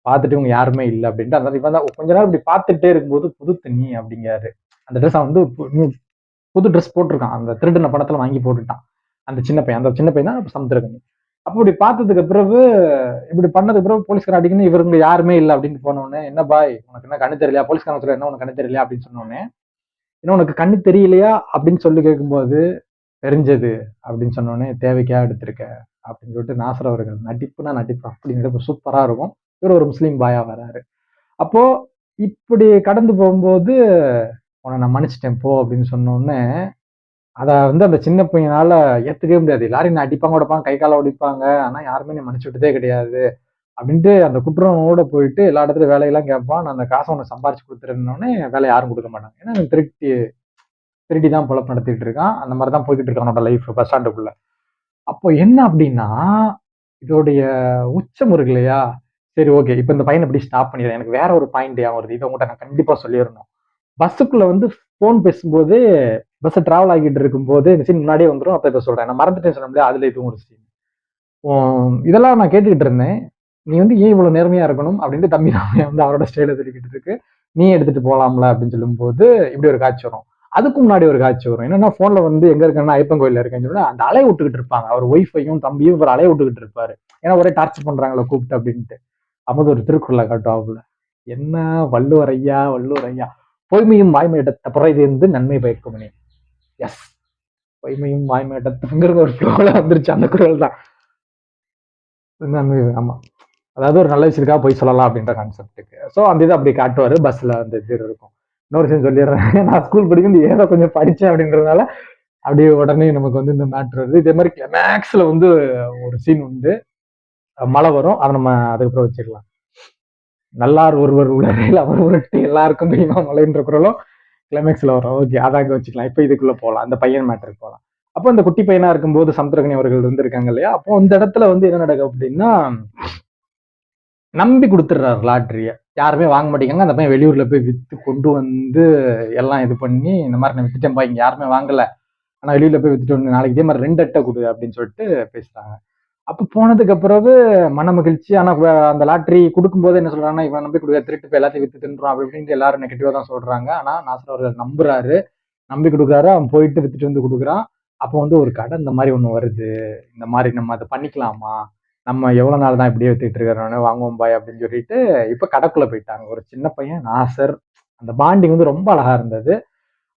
பார்த்துட்டு இவங்க யாருமே இல்லை அப்படின்ட்டு அந்த இவன் தான் கொஞ்ச நேரம் இப்படி பார்த்துட்டே இருக்கும்போது புது தண்ணி அப்படிங்கிறாரு. அந்த ட்ரெஸ் வந்து புது ட்ரெஸ் போட்டிருக்கான். அந்த திருடின பணத்துல வாங்கி போட்டுட்டான். அந்த சின்ன பையன். அந்த சின்ன பையன் தான் சமுத்திரகனி அப்படி இப்படி பார்த்ததுக்கு பிறகு இப்படி பண்ணதுக்கு பிறகு போலீஸ்காரன் அடிக்கணும் இவருங்க யாருமே இல்லை அப்படின்னு போனோடனே என்ன பாய் உனக்கு என்ன கண்ணு தெரியலையா? போலீஸ்காரன் சொல்ல என்ன உனக்கு கண்ணு தெரியலையா? அப்படின்னு சொன்னோடனே இன்னும் உனக்கு கண்ணு தெரியலையா? அப்படின்னு சொல்லி கேட்கும்போது தெரிஞ்சது அப்படின்னு சொன்னோடனே தேவைக்கா எடுத்திருக்க? அப்படின்னு சொல்லிட்டு நாசர் அவர்கள் நடிப்புனா நடிப்பு அப்படி நடிப்பு சூப்பரா இருக்கும். இவர் ஒரு முஸ்லீம் பாயா வராரு. அப்போ இப்படி கடந்து போகும்போது உன்னை நான் மன்னிச்சிட்டேன் போ அப்படின்னு சொன்னோடனே அதை வந்து அந்த சின்ன பையனால ஏற்றுக்கவே முடியாது. எல்லாரும் என்ன அடிப்பாங்க உடைப்பாங்க கை காலை உடிப்பாங்க. ஆனால் யாருமே நீ மன்னிச்சு விட்டதே கிடையாது. அப்படின்ட்டு அந்த குற்றவனோட போயிட்டு எல்லா இடத்துல வேலையெல்லாம் கேட்பான் நான் அந்த காசை ஒன்று சம்பாரிச்சு கொடுத்துருந்தோடனே வேலை யாரும் கொடுக்க மாட்டாங்க. ஏன்னா திருட்டி திருட்டி திருடி தான் பொழப்பு நடத்திட்டு இருக்கான். அந்த மாதிரி தான் போய்கிட்டு இருக்கான் அவனோட லைஃப் பஸ் ஸ்டாண்டுக்குள்ள. அப்போ என்ன அப்படின்னா இதோடைய உச்சம் இருக்கு இல்லையா? சரி ஓகே இப்போ இந்த பையனை இப்படி ஸ்டாப் பண்ணிடுறேன். எனக்கு வேற ஒரு பாயிண்ட் ஏன் வருது. இதை உங்கள்கிட்ட நான் கண்டிப்பாக சொல்லிடணும். பஸ்ஸுக்குள்ள வந்து ஃபோன் பேசும்போது பஸ் டிராவல் ஆகிட்டு இருக்கும்போது இந்த சீன் முன்னாடியே வந்துடும் அப்ப இப்ப சொல்றேன். நான் மறந்துட்டேன் சொல்ல முடியாது அதுல இதுவும் ஒரு சீன் இதெல்லாம் நான் கேட்டுக்கிட்டு இருந்தேன். நீ வந்து ஏன் இவ்வளவு நேர்மையா இருக்கணும் அப்படின்ட்டு தம்பி ராமையா வந்து அவரோட ஸ்டைல சொல்லிக்கிட்டு இருக்கு. நீ எடுத்துட்டு போகலாம்ல அப்படின்னு சொல்லும்போது இப்படி ஒரு காட்சி வரும். அதுக்கு முன்னாடி ஒரு காட்சி வரும். என்னன்னா போன்ல வந்து எங்க இருக்கேன்னா ஐப்பன் கோயில இருக்கேன்னு சொல்லி அந்த அலைய விட்டுக்கிட்டு இருப்பாங்க. அவர் ஒய்ஃபையும் தம்பியும் இவர் அலைய விட்டுக்கிட்டு இருப்பாரு. ஏன்னா ஒரே டார்ச்சர் பண்றாங்களா கூப்பிட்டு அப்படின்ட்டு. அப்போது ஒரு திருக்குறளை காட்டுவாப்புல. என்ன வள்ளுவர் ஐயா வள்ளுவர் ஐயா பொய்மையும் வாய்மையிடத்த புறைதேர்ந்து நன்மை பயக்குமனே எஸ் பொய்மையும் வாய்மையிடத்துங்கிறது ஒரு ஃப்ளோவில் வந்துருச்சு. அந்த குரல் தான். ஆமாம் அதாவது ஒரு நல்ல விஷயத்துக்காக போய் சொல்லலாம் அப்படின்ற கான்செப்ட்டுக்கு ஸோ அந்த இது அப்படி காட்டுவார். பஸ்ஸில் அந்த இது இருக்கும். இன்னொரு விஷயம் சொல்லிடுறேன். நான் ஸ்கூல் படிக்கும் ஏதோ கொஞ்சம் படித்தேன் அப்படின்றதுனால அப்படியே உடனே நமக்கு வந்து இந்த மேட்ரு வருது. இதே மாதிரி கிளைமேக்ஸில் வந்து ஒரு சீன் உண்டு. மழை வரும். அதை நம்ம அதுக்கப்புறம் வச்சுக்கலாம். நல்லார் ஒருவர் உலகில் அவர் உருட்டு எல்லாருக்கும் தெரியுமா மழைன்ற குரலும்? கிளைமேக்ஸில் வரும். ஓகே அதாக வச்சுக்கலாம். இப்போ இதுக்குள்ளே போகலாம் அந்த பையன் மேட்டருக்கு போகலாம் அப்போ அந்த குட்டி பையனா இருக்கும்போது சமுத்திரகனி அவர்கள் இருந்திருக்காங்க இல்லையா? அப்போ அந்த இடத்துல வந்து என்ன நடக்கும் அப்படின்னா நம்பி கொடுத்துட்றாரு லாட்ரியை யாருமே வாங்க மாட்டேங்காங்க அந்த பையன் வெளியூர்ல போய் வித்து கொண்டு வந்து எல்லாம் இது பண்ணி இந்த மாதிரி நான் வித்துட்டேன்பா இங்க யாருமே வாங்கல. ஆனா வெளியூர்ல போய் வித்துட்டு வந்து நாளைக்கு இதே மாதிரி ரெண்டு அட்டை கொடு அப்படின்னு சொல்லிட்டு பேசுறாங்க. அப்போ போனதுக்கு பிறகு மன மகிழ்ச்சி. ஆனால் அந்த லாட்ரி கொடுக்கும்போது என்ன சொல்றாங்கன்னா இவன் நம்பி கொடுக்க திருட்டு போய் எல்லாத்தையும் வித்து தின்றான் அப்படி இப்படின்ட்டு எல்லாரும் நெகட்டிவா தான் சொல்றாங்க. ஆனால் நாசர் அவர்கள் நம்புறாரு. நம்பி கொடுக்குறாரு. அவன் போயிட்டு வித்துட்டு வந்து கொடுக்குறான். அப்போ வந்து ஒரு கடை இந்த மாதிரி ஒன்று வருது. இந்த மாதிரி நம்ம அதை பண்ணிக்கலாமா? நம்ம எவ்வளோ நாள் தான் இப்படியே வித்துட்டு இருக்கிறோன்னு வாங்குவோம் பாய் அப்படின்னு சொல்லிட்டு இப்போ கடைக்குள்ள போயிட்டாங்க. ஒரு சின்ன பையன் நாசர். அந்த பாண்டிங் வந்து ரொம்ப அழகா இருந்தது.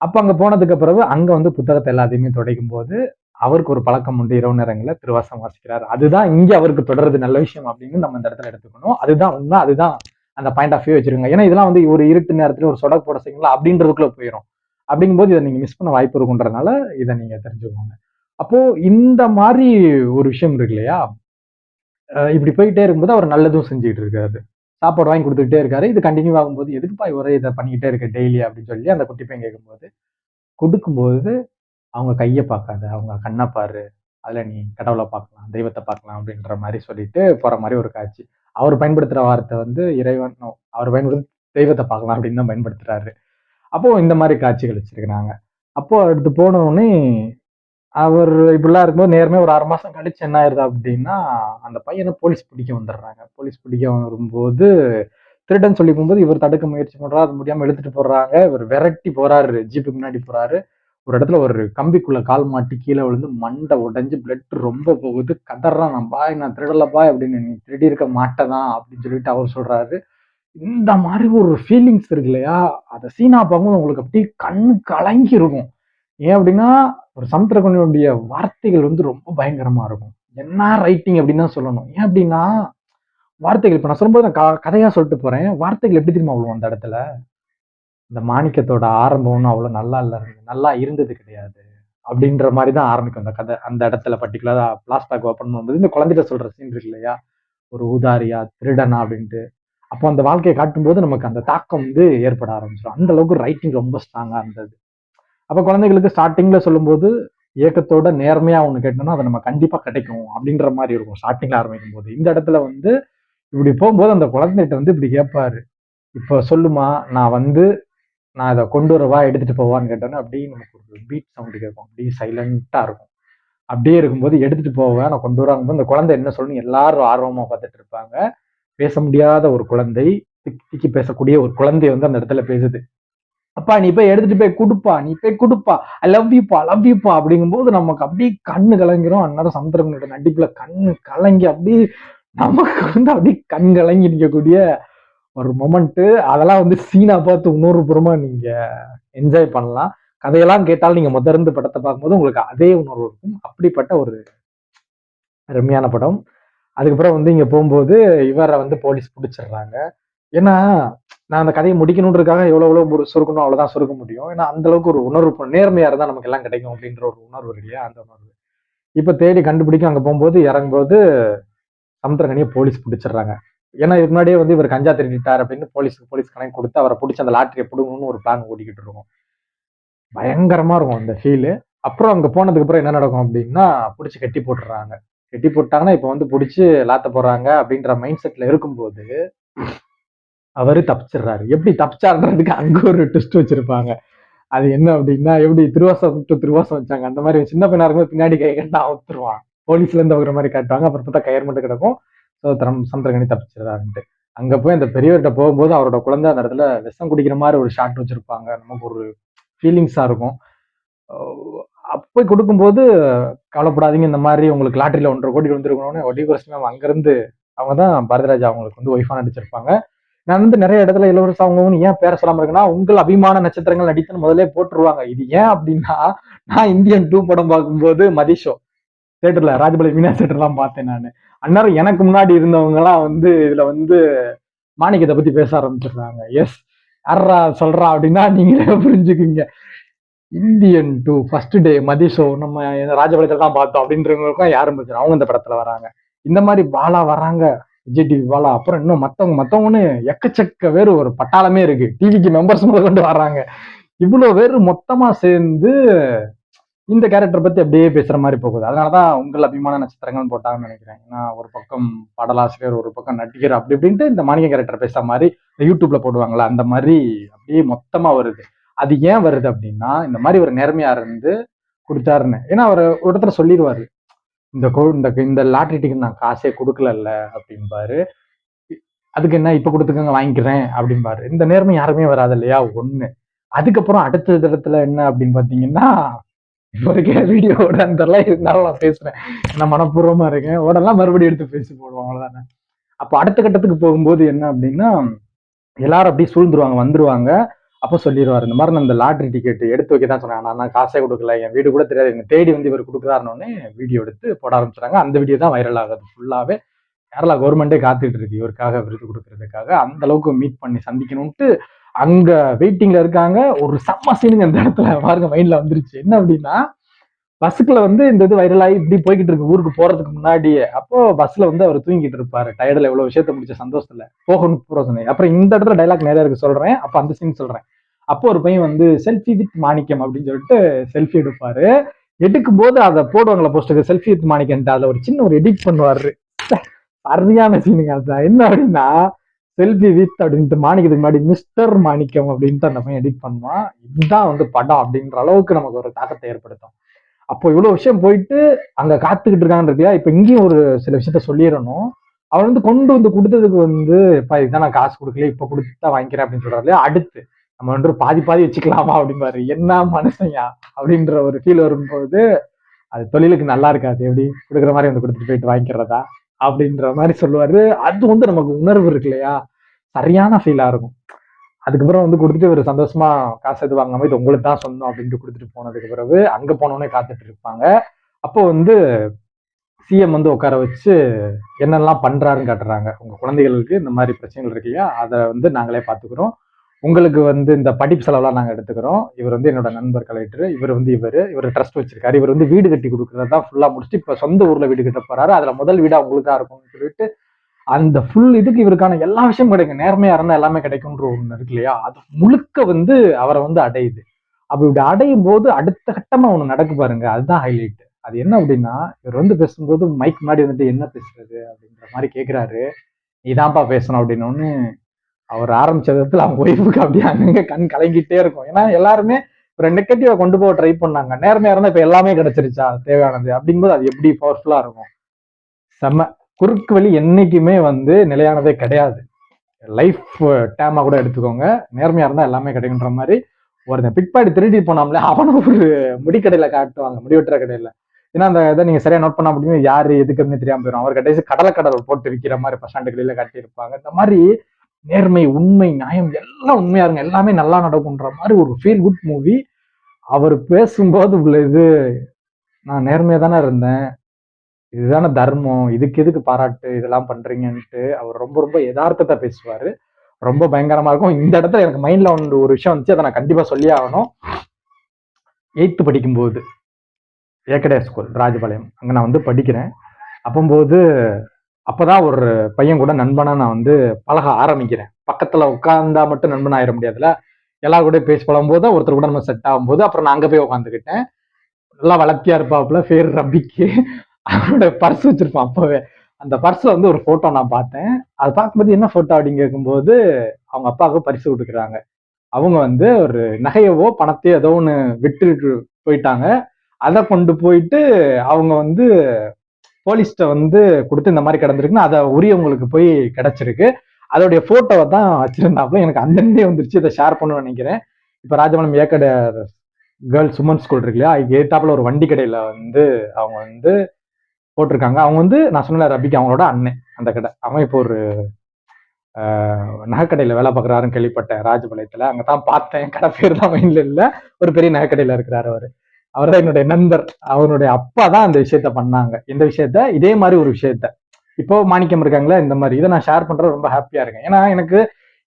அப்போ அங்கே போனதுக்கு பிறகு அங்கே வந்து புத்தகத்தை எல்லாத்தையுமே துடைக்கும் போது அவருக்கு ஒரு பழக்கம் உண்டு. இரவு நேரங்களில் திருவாசம் வாசிக்கிறார். அதுதான் இங்கே அவருக்கு தொடர்றது நல்ல விஷயம் அப்படின்னு நம்ம இந்த இடத்துல எடுத்துக்கணும். அதுதான் உண்மை. அதுதான் அந்த பாயிண்ட் ஆஃப் வியூ வச்சிருங்க ஏன்னா இதெல்லாம் வந்து ஒரு இருட்டு நேரத்துல ஒரு சொடக் போட செய்யுங்களா? அப்படின்றதுக்குள்ள போயிடும் அப்படிங்கும்போது இதை நீங்க மிஸ் பண்ண வாய்ப்பு இருக்குன்றதுனால இதை நீங்க தெரிஞ்சுக்கோங்க. அப்போ இந்த மாதிரி ஒரு விஷயம் இருக்கு இல்லையா? இப்படி போயிட்டே இருக்கும்போது அவர் நல்லதும் செஞ்சுட்டு இருக்காரு. சாப்பாடு வாங்கி கொடுத்துக்கிட்டே இருக்காரு. இது கண்டினியூ ஆகும்போது எதுக்குப்பா இவரே இதை பண்ணிக்கிட்டே இருக்க டெய்லி அப்படின்னு சொல்லி அந்த குட்டி பையன் கேட்கும்போது கொடுக்கும்போது அவங்க கையை பார்க்காத அவங்க கண்ணை பாரு அதில் நீ கடவுளை பார்க்கலாம் தெய்வத்தை பார்க்கலாம் அப்படின்ற மாதிரி சொல்லிட்டு போகிற மாதிரி ஒரு காட்சி. அவர் பயன்படுத்துகிற வார்த்தை வந்து இறைவன் அவர் பயன்படுத்த தெய்வத்தை பார்க்கலாம் அப்படின்னு தான் பயன்படுத்துகிறாரு அப்போ இந்த மாதிரி காட்சிகள் வச்சுருக்கிறாங்க. அப்போ அடுத்து போன அவர் இப்படிலாம் இருக்கும்போது நேர்மையாக ஒரு ஆறு மாதம் கழிச்சு என்ன ஆயிருது அப்படின்னா அந்த பையனை போலீஸ் பிடிக்க வந்துடுறாங்க. போலீஸ் பிடிக்க வரும்போது திருடன் சொல்லி போகும்போது இவர் தடுக்க முயற்சி பண்ணுறா அது முடியாமல் இழுத்துட்டு போடுறாங்க இவர் விரட்டி போகிறாரு ஜீப்புக்கு முன்னாடி போகிறாரு ஒரு இடத்துல ஒரு கம்பிக்குள்ள கால் மாட்டி கீழே விழுந்து மண்டை உடைஞ்சு பிளட் ரொம்ப போகுது. கதறான் நான் பாய் நான் திருடல அப்படின்னு நீ திருடி இருக்க மாட்டேதான் அப்படின்னு சொல்லிட்டு அவர் சொல்றாரு. இந்த மாதிரி ஒரு ஃபீலிங்ஸ் இருக்கு இல்லையா? அதை சீனா பார்க்கும்போது உங்களுக்கு அப்படியே கண்ணு கலங்கி இருக்கும். ஏன் அப்படின்னா ஒரு சமுத்திரகனுடைய வார்த்தைகள் வந்து ரொம்ப பயங்கரமா இருக்கும். என்ன ரைட்டிங் அப்படின்னு தான் சொல்லணும். ஏன் அப்படின்னா வார்த்தைகள் இப்போ நான் சொல்லும்போது நான் க- கதையா சொல்லிட்டு போறேன். வார்த்தைகள் எப்படி தெரியுமா அவ்வளோ அந்த இடத்துல? இந்த மாணிக்கத்தோட ஆரம்பம்னு அவ்வளோ நல்லா இல்லை. நல்லா இருந்தது கிடையாது. அப்படின்ற மாதிரி தான் ஆரம்பிக்கும் அந்த கதை. அந்த இடத்துல பர்டிகுலராக பிளாஸ்டாக் ஓப்பன் பண்ணும்போது இந்த குழந்தைகிட்ட சொல்கிற சீன் இருக்கு இல்லையா? ஒரு ஊதாரியா திருடனா அப்படின்ட்டு. அப்போ அந்த வாழ்க்கையை காட்டும்போது நமக்கு அந்த தாக்கம் வந்து ஏற்பட ஆரம்பிச்சிடும். அந்த அளவுக்கு ரைட்டிங் ரொம்ப ஸ்ட்ராங்காக இருந்தது. அப்போ குழந்தைகளுக்கு ஸ்டார்டிங்கில் சொல்லும்போது ஏக்கத்தோட நேர்மையாக ஒன்று கேட்டோம்னா அதை நம்ம கண்டிப்பாக கிடைக்கும் அப்படின்ற மாதிரி இருக்கும் ஸ்டார்டிங்கில் ஆரம்பிக்கும் போது. இந்த இடத்துல வந்து இப்படி போகும்போது அந்த குழந்தைகிட்ட வந்து இப்படி கேட்பாரு இப்போ சொல்லுமா நான் வந்து நான் இதை கொண்டு வரவா எடுத்துட்டு போவான்னு கேட்டோன்னே அப்படியே நமக்கு ஒரு பீட் சவுண்ட் கேட்கும். அப்படியே சைலண்டா இருக்கும். அப்படியே இருக்கும்போது எடுத்துட்டு போவேன் நான் கொண்டு வராங்க இந்த குழந்தை என்ன சொல்லணும் எல்லாரும் ஆர்வமா பார்த்துட்டு இருப்பாங்க. பேச முடியாத ஒரு குழந்தை திக்கி திக்கி பேசக்கூடிய ஒரு குழந்தை வந்து அந்த இடத்துல பேசுது. அப்பா நீ போய் எடுத்துட்டு போய் கொடுப்பா நீ போய் கொடுப்பா ஐ லவ் யூப்பா லவ் யூப்பா அப்படிங்கும்போது நமக்கு அப்படியே கண்ணு கலங்கிரும். அந்நேரம் சமுத்திரங்களோட நடிப்புல கண்ணு கலங்கி அப்படியே நமக்கு வந்து அப்படியே கண் கலங்கி நிற்கக்கூடிய ஒரு மொமெண்ட்டு அதெல்லாம் வந்து சீனா பார்த்து இன்னொரு புறமா நீங்க என்ஜாய் பண்ணலாம். கதையெல்லாம் கேட்டால் நீங்க முதர்ந்து படத்தை பார்க்கும்போது உங்களுக்கு அதே உணர்வு இருக்கும். அப்படிப்பட்ட ஒரு அருமையான படம். அதுக்கப்புறம் வந்து இங்க போகும்போது இவரை வந்து போலீஸ் பிடிச்சிடுறாங்க. ஏன்னா நான் அந்த கதையை முடிக்கணுன்றதுக்காக எவ்வளோ எவ்வளோ ஒரு சுருக்கணும் அவ்வளோதான் சுருக்க முடியும். ஏன்னா அந்த அளவுக்கு ஒரு உணர்வு நேர்மையாக நேர்மையா இருந்தா நமக்கு எல்லாம் கிடைக்கும் அப்படின்ற ஒரு உணர்வு இல்லையா அந்த உணர்வு. இப்போ தேடி கண்டுபிடிக்கும் அங்கே போகும்போது இறங்கும்போது சமுத்திரகனியை போலீஸ் பிடிச்சிடுறாங்க. ஏன்னா இதுக்கு முன்னாடியே வந்து இவர் கஞ்சா திருடிட்டார் அப்படின்னு போலீஸுக்கு போலீஸ் கணக்கு கொடுத்து அவரை பிடிச்சி அந்த லாட்டரியை பிடுங்கணும்னு ஒரு பிளான் ஓடிக்கிட்டு இருக்கும். பயங்கரமா இருக்கும் அந்த ஃபீலு அப்புறம் அங்க போனதுக்கு அப்புறம் என்ன நடக்கும் அப்படின்னா பிடிச்சி கட்டி போட்டுறாங்க. கட்டி போட்டாங்கன்னா இப்போ வந்து பிடிச்சி லாத்த போறாங்க அப்படின்ற மைண்ட் செட்ல இருக்கும்போது அவரு தப்பிச்சிடுறாரு. எப்படி தப்பிச்சாருன்றதுக்கு அங்க ஒரு ட்விஸ்ட் வச்சிருப்பாங்க. அது என்ன அப்படின்னா எப்படி திருவாசம் டு திருவாசம் வச்சாங்க. அந்த மாதிரி சின்ன பையனா இருக்கும்போது பின்னாடி கை கட்டா அவுத்துருவான். போலீஸ்ல இருந்து அவர மாதிரி காட்டுவாங்க. அப்புறம் பார்த்தா கயிறு மட்டும் கிடக்கும். ஸோ தரம் சந்திரகனி தப்பிச்சிடுறாருன்ட்டு அங்க போய் அந்த பெரியவர்கிட்ட போகும்போது அவரோட குழந்தை அந்த இடத்துல விஷம் குடிக்கிற மாதிரி ஒரு ஷாட் வச்சிருப்பாங்க. நமக்கு ஒரு ஃபீலிங்ஸா இருக்கும். அப்போ கொடுக்கும்போது கவலைப்படாதீங்க. இந்த மாதிரி உங்களுக்கு லாட்டரியில் ஒன்றரை கோடி வந்துருக்கணும்னு ஒடி மேம் அங்கிருந்து அவங்க தான் பாரதிராஜா அவங்களுக்கு வந்து ஒய்ஃபா நடிச்சிருப்பாங்க. நான் வந்து நிறைய இடத்துல இளவரசு அவங்க ஏன் பேர சொல்லாம இருக்குன்னா உங்கள் அபிமான நட்சத்திரங்கள் நடித்துன்னு முதலே போட்டுருவாங்க. இது ஏன் அப்படின்னா நான் இந்தியன் டூ படம் பார்க்கும்போது மதிஷோ தேட்டர்ல ராஜபாளைய மீனா தேட்டர்லாம் பார்த்தேன் நான். அந்நேரம் எனக்கு முன்னாடி இருந்தவங்க எல்லாம் வந்து இதுல வந்து மாணிக்கத்தை பத்தி பேச ஆரம்பிச்சிடுறாங்க. எஸ் யாரா சொல்றா அப்படின்னா நீங்களே புரிஞ்சுக்குங்க. இந்தியன் டூ ஃபர்ஸ்ட் டே மதிஷோ நம்ம ராஜபாளையத்துல தான் பார்த்தோம் அப்படின்றவங்களுக்கும் யாரும் புரிஞ்சிடும் அவங்க இந்த படத்துல வராங்க. இந்த மாதிரி பாலா வராங்க. விஜய் டிவி பாலா. அப்புறம் இன்னும் மத்தவங்க மத்தவங்கன்னு எக்கச்சக்க பேர் ஒரு பட்டாளமே இருக்கு. டிவிக்கு மெம்பர்ஸ் முதல் கொண்டு வர்றாங்க. இவ்வளவு பேர் மொத்தமா சேர்ந்து இந்த கேரக்டர் பத்தி அப்படியே பேசுற மாதிரி போகுது. அதனாலதான் உங்கள் அபிமான நட்சத்திரங்கள் போட்டாங்கன்னு நினைக்கிறேன். ஏன்னா ஒரு பக்கம் பாடலாசிரியர் ஒரு பக்கம் நடிகர் அப்படி இப்படின்ட்டு இந்த மாணிக்க கேரக்டர் பேசுற மாதிரி இந்த யூடியூப்ல போடுவாங்களா அந்த மாதிரி அப்படியே மொத்தமா வருது. அது ஏன் வருது அப்படின்னா இந்த மாதிரி ஒரு நேர்மையா இருந்து கொடுத்தாருன்னு. ஏன்னா அவர் ஒரு இடத்துல சொல்லிடுவாரு. இந்த கோ இந்த இந்த லாட்ரி டிக்கெட் நான் காசே கொடுக்கலல்ல அப்படின்பாரு அதுக்கு என்ன இப்ப கொடுத்துக்கங்க வாங்கிக்கிறேன் அப்படிம்பாரு. இந்த நேர்மை யாருமே வராது இல்லையா? ஒண்ணு. அதுக்கப்புறம் அடுத்த இடத்துல என்ன அப்படின்னு பாத்தீங்கன்னா இப்போதைக்கு வீடியோ ஓடலாம் இருந்தாலும் நான் பேசுறேன். நான் மனப்பூர்வமா இருக்கேன். ஓடலாம் மறுபடியும் எடுத்து பேசி போடுவோம் அவ்வளோதானே அப்போ அடுத்த கட்டத்துக்கு போகும்போது என்ன அப்படின்னா எல்லாரும் அப்படியே சூழ்ந்துருவாங்க வந்துருவாங்க. அப்போ சொல்லிடுவாரு இந்த மாதிரி நான் இந்த லாட்ரி டிக்கெட் எடுத்து வைக்க தான் சொன்னேன். நான் காசே கொடுக்கல. என் வீடு கூட தெரியாது. என்ன தேடி வந்து இவர் கொடுக்குறாருன்னு வீடியோ எடுத்து போட ஆரம்பிச்சிட்டாங்க அந்த வீடியோ தான் வைரல் ஆகுது. ஃபுல்லாகவே கேரளா கவர்மெண்ட்டே காத்துட்டு இருக்கு. இவருக்காக விருது கொடுக்கறதுக்காக அந்த அளவுக்கு மீட் பண்ணி சந்திக்கணும்ட்டு அங்க வெயிட்டிங்ல இருக்காங்க. ஒரு செம்ம சீனுங்க அந்த இடத்துல. பாருங்க மைண்ட்ல வந்துருச்சு. என்ன அப்படின்னா பஸ்ஸுக்குள்ள வந்து இந்த இது வைரலாகி இப்படி போய்கிட்டு இருக்கு. ஊருக்கு போறதுக்கு முன்னாடியே. அப்போ பஸ்ல வந்து அவர் தூங்கிட்டு இருப்பாரு. டயர்டில் எவ்வளவு விஷயத்த முடிச்ச சந்தோஷத்துல. போகணும் போற சொன்னேன். அப்புறம் இந்த இடத்துல டைலாக் நிறைய இருக்கு. சொல்றேன். அப்ப அந்த சீன் சொல்றேன். அப்போ ஒரு பையன் வந்து செல்ஃபி வித் மாணிக்கம் அப்படின்னு சொல்லிட்டு செல்ஃபி எடுப்பாரு. எடுக்கும் போது அதை போடுவாங்களா போஸ்டருக்கு செல்ஃபி வித் மாணிக்கன்ட்டு. அதுல ஒரு சின்ன ஒரு எடிட் பண்ணுவாரு. சரியான சீனுங்க அதுதான். என்ன அப்படின்னா செல்வி வித் அப்படின்ட்டு மாணிக்கத்துக்கு முன்னாடி மிஸ்டர் மாணிக்கம் அப்படின்ட்டு அந்த பையன் எடிட் பண்ணுவான். இதுதான் வந்து படம் அப்படின்ற அளவுக்கு நமக்கு ஒரு தாக்கத்தை ஏற்படுத்தும். அப்போ இவ்வளவு விஷயம் போயிட்டு அங்க காத்துக்கிட்டு இருக்காங்கன்றதையா இப்ப இங்கேயும் ஒரு சில விஷயத்த சொல்லிடணும். அவர் வந்து கொண்டு வந்து கொடுத்ததுக்கு வந்து இப்ப இதுதான் நான் காசு கொடுக்கல இப்ப கொடுத்தா வாங்கிக்கிறேன் அப்படின்னு சொல்றாரு அடுத்து நம்ம வந்து பாதி பாதி வச்சுக்கலாமா அப்படிம்பாரு. என்ன மனுஷன்யா? அப்படின்ற ஒரு ஃபீல் வரும்போது அது தொழிலுக்கு நல்லா இருக்காது எப்படி? கொடுக்குற மாதிரி வந்து கொடுத்துட்டு போயிட்டு வாங்கிக்கிறதா? அப்படின்ற மாதிரி சொல்லுவாரு. அது வந்து நமக்கு உணர்வு இருக்கு இல்லையா? சரியான ஃபீலா இருக்கும். அதுக்கப்புறம் வந்து கொடுத்துட்டு ஒரு சந்தோஷமா காசு எது வாங்காம இது உங்களுக்கு தான் சொந்தம் அப்படின்ட்டு கொடுத்துட்டு போனதுக்கு பிறகு அங்க போனோடனே காத்துட்டு இருப்பாங்க. அப்போ வந்து சிஎம் வந்து உட்கார வச்சு என்னெல்லாம் பண்றாருன்னு காட்டுறாங்க. உங்க குழந்தைகளுக்கு இந்த மாதிரி பிரச்சனைகள் இருக்கு இல்லையா? அதை வந்து நாங்களே பாத்துக்கிறோம் உங்களுக்கு வந்து இந்த படிப்பு செலவெல்லாம் நாங்கள் எடுத்துக்கிறோம். இவர் வந்து என்னோட நண்பர் கலெக்டர் இவர் வந்து இவர் இவர் ட்ரஸ்ட் வச்சிருக்காரு. இவர் வந்து வீடு கட்டி கொடுக்குறது தான் ஃபுல்லாக முடிச்சுட்டு இப்போ சொந்த ஊரில் வீடு கட்ட போறாரு. அதில் முதல் வீடாக உங்களுக்கு தான் இருக்கும்னு சொல்லிட்டு அந்த ஃபுல் இதுக்கு இவருக்கான எல்லா விஷயமும் கிடைக்கும். நேர்மையாக இருந்தால் எல்லாமே கிடைக்கும்ன்ற ஒன்று இருக்கு இல்லையா? அது முழுக்க வந்து அவரை வந்து அடையுது. அப்படி இப்படி அடையும் போது அடுத்த கட்டமாக ஒன்று நடக்கு பாருங்க. அதுதான் ஹைலைட் அது என்ன அப்படின்னா இவர் வந்து பேசும்போது மைக் முன்னாடி வந்துட்டு என்ன பேசுறது அப்படின்ற மாதிரி கேட்குறாரு இதான்ப்பா பேசணும் அப்படின்னு அவர் ஆரம்பிச்ச விதத்துல அவங்க ஒய்ஃபுக்கு அப்படியே அங்கங்க கண் கலங்கிட்டே இருக்கும். ஏன்னா எல்லாருமே ஒரு நெகட்டிவா கொண்டு போக ட்ரை பண்ணாங்க. நேர்மையா இருந்தா இப்ப எல்லாமே கிடைச்சிருச்சா? தேவையானது. அப்படிங்கும்போது அது எப்படி பவர்ஃபுல்லா இருக்கும்? செம்ம குறுக்கு வழி என்னைக்குமே வந்து நிலையானதே கிடையாது. லைஃப் டேமா கூட எடுத்துக்கோங்க. நேர்மையா இருந்தா எல்லாமே கிடைக்குன்ற மாதிரி. ஒருத்தன் பிட்பாடி திருடி போனாம்ல அவனை ஒரு முடிக்கடையில காட்டுவாங்க. முடிவெட்டுற கடையில. ஏன்னா அந்த இதை நீங்க சரியா நோட் பண்ண முடியும் யாரு எதுக்குன்னு தெரியாம போயிடும் அவர் கடைசி கடலை கடலை போட்டு விற்கிற மாதிரி பஸ் ஸ்டாண்டு கடையில காட்டியிருப்பாங்க. இந்த மாதிரி நேர்மை உண்மை நியாயம் எல்லாம் உண்மையா இருங்க. எல்லாமே நல்லா நடக்கும்ன்ற மாதிரி ஒரு ஃபீல் குட் மூவி அவர் பேசும்போது உள்ள இது நான் நேர்மையா தானே இருந்தேன். இதுதானே தர்மம். இதுக்கு எதுக்கு பாராட்டு இதெல்லாம் பண்றீங்கன்ட்டு அவர் ரொம்ப ரொம்ப யதார்த்தத்தை பேசுவாரு. ரொம்ப பயங்கரமா இருக்கும். இந்த இடத்துல எனக்கு மைண்ட்ல ஒன்று ஒரு விஷயம் வந்துச்சு அதை நான் கண்டிப்பா சொல்லி ஆகணும். எயித்து படிக்கும்போது ஏக்கடே ஸ்கூல் ராஜபாளையம். அங்கே நான் வந்து படிக்கிறேன். அப்போம்போது அப்பதான் ஒரு பையன் கூட நண்பனா நான் வந்து பழக ஆரம்பிக்கிறேன். பக்கத்துல உட்கார்ந்தா மட்டும் நண்பன் ஆயிட முடியாதுல்ல. எல்லா கூட பேசி பழகும் போது ஒருத்தர் கூட நம்ம செட் ஆகும்போது அப்புறம் நான் அங்க போய் உட்காந்துக்கிட்டேன். நல்லா வளர்த்தியா இருப்பாப்புல பேர் ரபிக்கு அவனோட பர்ஸ் வச்சிருப்பான் அப்பவே. அந்த பர்ஸ்ல வந்து ஒரு போட்டோ நான் பார்த்தேன். அது பார்க்கும்போது என்ன போட்டோ அப்படின்னு கேட்கும்போது அவங்க அப்பாவுக்கு பரிசு கொடுக்குறாங்க. அவங்க வந்து ஒரு நகையவோ பணத்தையோ ஏதோ ஒன்று விட்டுட்டு போயிட்டாங்க. அதை கொண்டு போயிட்டு அவங்க வந்து போலீஸ்ட்ட வந்து கொடுத்து இந்த மாதிரி கிடந்திருக்குன்னு அதை உரியவங்களுக்கு போய் கிடைச்சிருக்கு. அதோடைய போட்டோவை தான் வச்சிருந்தாப்புல. எனக்கு அந்த நிலையே வந்துருச்சு. இதை ஷேர் பண்ணணும்னு நினைக்கிறேன். இப்போ ராஜமலம் ஏக்கட கேர்ள்ஸ் உமன் ஸ்கூல் இருக்கு இல்லையா? ஏத்தாப்புல ஒரு வண்டி கடையில வந்து அவங்க வந்து போட்டிருக்காங்க. அவங்க வந்து நான் சொன்ன ரபிக்கு அவங்களோட அண்ணன் அந்த கடை. அவன் இப்போ ஒரு நகைக்கடையில் நகைக்கடையில வேலை பார்க்குறாருன்னு கேள்விப்பட்டேன். ராஜபாளையத்துல. அங்கே தான் பார்த்தேன். கடை பேர் தான் மைண்ட்ல இல்லை. ஒரு பெரிய நகைக்கடையில இருக்கிறாரு அவர். அவர் தான் என்னுடைய நண்பர் அவருடைய அப்பா தான் அந்த விஷயத்த பண்ணாங்க. இந்த விஷயத்த இதே மாதிரி ஒரு விஷயத்த. இப்போ மாணிக்கம் இருக்காங்களா இந்த மாதிரி. இதை நான் ஷேர் பண்றது ரொம்ப ஹாப்பியா இருக்கேன். ஏன்னா எனக்கு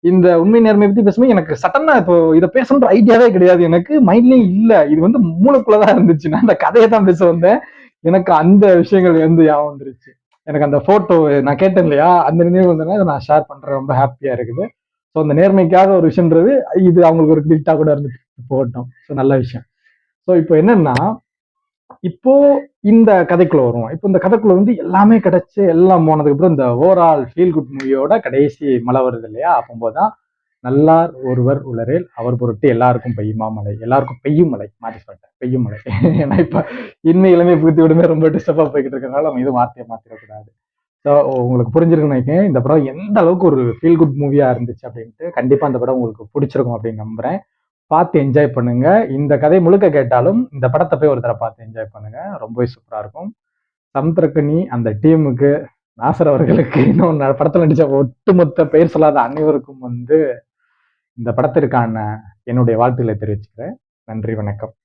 இந்த உண்மை நேர்மை பத்தி பேசும்போது எனக்கு சட்டனா இப்போ இதை பேசணுன்ற ஐடியாவே கிடையாது. எனக்கு மைண்ட்லயும் இல்ல. இது வந்து மூளைக்குள்ளதான் இருந்துச்சு. நான் அந்த கதையை தான் பேச வந்தேன். எனக்கு அந்த விஷயங்கள் வந்து ஞாபகம் வந்துருச்சு. எனக்கு அந்த போட்டோ நான் கேட்டேன் இல்லையா? அந்த நினைவு வந்ததுன்னா இதை நான் ஷேர் பண்றேன். ரொம்ப ஹாப்பியா இருக்குது. ஸோ அந்த நேர்மைக்காக ஒரு விஷயம்ன்றது இது அவங்களுக்கு ஒரு கிரிட்டா கூட இருந்துச்சு போட்டோம் ஸோ நல்ல விஷயம். ஸோ இப்போ என்னன்னா இப்போ இந்த கதைக்குள்ள வருவோம். இப்போ இந்த கதைக்குள்ள வந்து எல்லாமே கிடைச்சு எல்லாம் போனதுக்கு அப்புறம் இந்த ஓவரால் ஃபீல் குட் மூவியோட கடைசி மழை வருது இல்லையா? அப்போதான் நல்லார் ஒருவர் உளரேல் அவர் பொருட்டு எல்லாருக்கும் பெய்யுமா மலை எல்லாருக்கும் பெய்யும் மலை மாற்றி சொல்லிட்டேன் பெய்யும் மலை ஏன்னா இப்போ இன்மை இளமை புகுத்தி விடுமே ரொம்ப டிஸ்டர்பா போய்கிட்டு இருக்கிறனால நம்ம இது மாற்றிய மாற்றிடக்கூடாது ஸோ உங்களுக்கு புரிஞ்சிருக்குன்னு நினைக்கிறேன். இந்த படம் எந்த அளவுக்கு ஒரு ஃபீல் குட் மூவியா இருந்துச்சு அப்படின்ட்டு கண்டிப்பா அந்த படம் உங்களுக்கு பிடிச்சிருக்கும் அப்படின்னு நம்புறேன். பார்த்து என்ஜாய் பண்ணுங்க. இந்த கதை முழுக்க கேட்டாலும் இந்த படத்தை போய் ஒரு தடவை பார்த்து என்ஜாய் பண்ணுங்க. ரொம்பவே சூப்பராக இருக்கும். சமுத்திரக்கனி அந்த டீமுக்கு நாசர் அவர்களுக்கு இன்னும் படத்தில் நடித்த ஒட்டுமொத்த பெயர் சொல்லாத அனைவருக்கும் வந்து இந்த படத்திற்கான என்னுடைய வாழ்த்துக்களை தெரிவிச்சுக்கிறேன். நன்றி வணக்கம்.